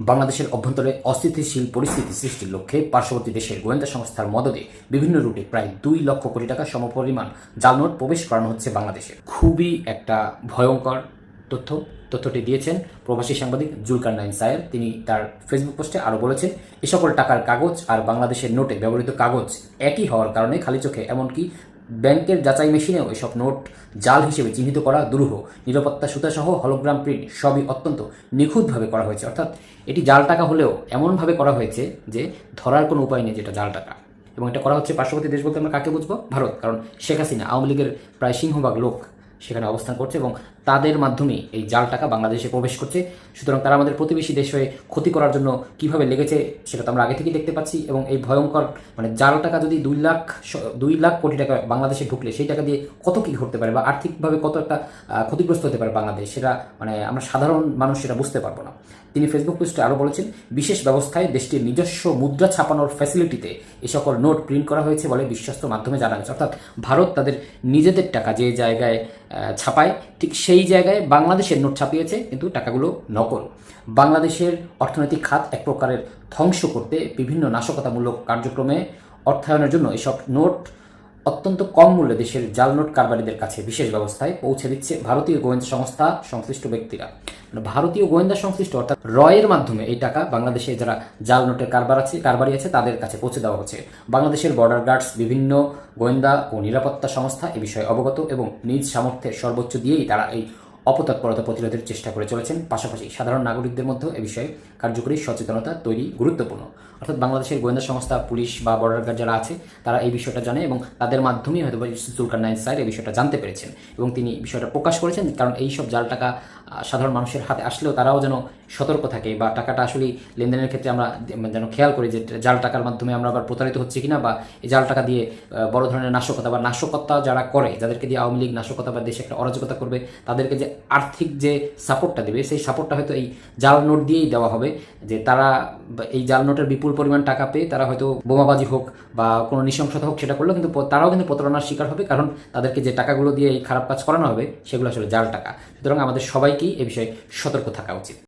বাংলাদেশের অভ্যন্তরে অস্থিতিশীল পরিস্থিতি সৃষ্টির লক্ষ্যে পার্শ্ববর্তী দেশের গোয়েন্দা সংস্থার মদদে বিভিন্ন রুটে প্রায় দুই লক্ষ কোটি টাকা সমপরিমাণ জাল নোট প্রবেশ করানো হচ্ছে বাংলাদেশে। খুবই একটা ভয়ঙ্কর তথ্য, তথ্যটি দিয়েছেন প্রবাসী সাংবাদিক জুলকার নাইন সায়ের। তিনি তার ফেসবুক পোস্টে আরও বলেছেন, এ সকল টাকার কাগজ আর বাংলাদেশের নোটে ব্যবহৃত কাগজ একই হওয়ার কারণে খালি চোখে, এমনকি ব্যাংকের যাচাই মেশিনেও এসব নোট জাল হিসেবে চিহ্নিত করা দুরূহ। নিরাপত্তা সুতাসহ হলোগ্রাম প্রিন্ট সবই অত্যন্ত নিখুঁতভাবে করা হয়েছে। অর্থাৎ এটি জাল টাকা হলেও এমনভাবে করা হয়েছে যে ধরার কোনো উপায় নেই যেটা জাল টাকা। এবং এটা করা হচ্ছে পার্শ্ববর্তী দেশ বলতে আমরা কাকে বুঝব? ভারত। কারণ শেখ হাসিনা আওয়ামী লীগের প্রায় সিংহভাগ লোক সেখানে অবস্থান করছে এবং তাদের মাধ্যমে এই জাল টাকা বাংলাদেশে প্রবেশ করছে। সুতরাং তারা আমাদের প্রতিবেশী দেশ হয়ে ক্ষতি করার জন্য কীভাবে লেগেছে সেটা তো আমরা আগে থেকেই দেখতে পাচ্ছি এবং এই ভয়ঙ্কর মানে জাল টাকা যদি দুই লাখ দুই লাখ কোটি টাকা বাংলাদেশে ঢুকলে সেই টাকা দিয়ে কত কি ঘটতে পারে বা আর্থিকভাবে কত একটা ক্ষতিগ্রস্ত হতে পারে বাংলাদেশ সেটা মানে আমরা সাধারণ মানুষ সেটা বুঝতে পারব না। তিনি ফেসবুক পোস্টে আরও বলেছেন, বিশেষ ব্যবস্থায় দেশটির নিজস্ব মুদ্রা ছাপানোর ফ্যাসিলিটিতে এই সকল নোট প্রিন্ট করা হয়েছে বলে বিশ্বস্ত মাধ্যমে জানা গেছে। অর্থাৎ ভারত তাদের নিজেদের টাকা যে জায়গায় ছাপায়, ঠিক সেই জায়গায় বাংলাদেশের নোট ছাপিয়েছে, কিন্তু টাকাগুলো নকল। বাংলাদেশের অর্থনৈতিক খাত এক প্রকারের ধ্বংস করতে বিভিন্ন নাশকতামূলক কার্যক্রমে অর্থায়নের জন্য এসব নোট অত্যন্ত কম মূল্যে দেশের জাল নোট কারবারিদের কাছে বিশেষ ব্যবস্থায় পৌঁছে দিচ্ছে ভারতীয় গোয়েন্দা সংস্থা, সংশ্লিষ্ট ব্যক্তিরা। মানে ভারতীয় গোয়েন্দা সংশ্লিষ্ট, অর্থাৎ রয়ের মাধ্যমে এই টাকা বাংলাদেশে যারা জাল নোটের কারবার আছে, কারবারি আছে, তাদের কাছে পৌঁছে দেওয়া হচ্ছে। বাংলাদেশের বর্ডার গার্ডস বিভিন্ন গোয়েন্দা ও নিরাপত্তা সংস্থা এ বিষয়ে অবগত এবং নিজ সামর্থ্যের সর্বোচ্চ দিয়েই তারা এই অপতৎপরতা প্রতিরোধের চেষ্টা করে চলেছেন। পাশাপাশি সাধারণ নাগরিকদের মধ্যে এ বিষয়ে কার্যকরী সচেতনতা তৈরি গুরুত্বপূর্ণ। অর্থাৎ বাংলাদেশের গোয়েন্দা সংস্থা, পুলিশ বা বর্ডার গার্ড যারা আছে, তারা এই বিষয়টা জানে এবং তাদের মাধ্যমেই হয়তো জুলকার নাইন স্যার এই বিষয়টা জানতে পেরেছেন এবং তিনি বিষয়টা প্রকাশ করেছেন। কারণ এই সব জাল টাকা সাধারণ মানুষের হাতে আসলেও তারাও যেন সতর্ক থাকে বা টাকাটা আসলে লেনদেনের ক্ষেত্রে আমরা যেন খেয়াল করি যে জাল টাকার মাধ্যমে আমরা আবার প্রতারিত হচ্ছে কিনা বা এই জাল টাকা দিয়ে বড় ধরনের নাশকতা বা নাশকতা যারা করে, যাদেরকে দিয়ে আওয়ামী লীগ নাশকতা বা দেশে একটা অরাজকতা করবে, তাদেরকে যে আর্থিক যে সাপোর্টটা দেবে, সেই সাপোর্টটা হয়তো এই জাল নোট দিয়েই দেওয়া হবে যে তারা এই জাল নোটের বিপুল পরিমাণ টাকা পেয়ে তারা হয়তো বোমাবাজি হোক বা কোনো নৃশংসতা হোক সেটা করল, কিন্তু তারাও কিন্তু প্রতারণার শিকার হবে, কারণ তাদেরকে যে টাকাগুলো দিয়ে এই খারাপ কাজ করানো হবে, সেগুলো আসলে জাল টাকা। সুতরাং আমাদের সবাইকেই এ বিষয়ে সতর্ক থাকা উচিত।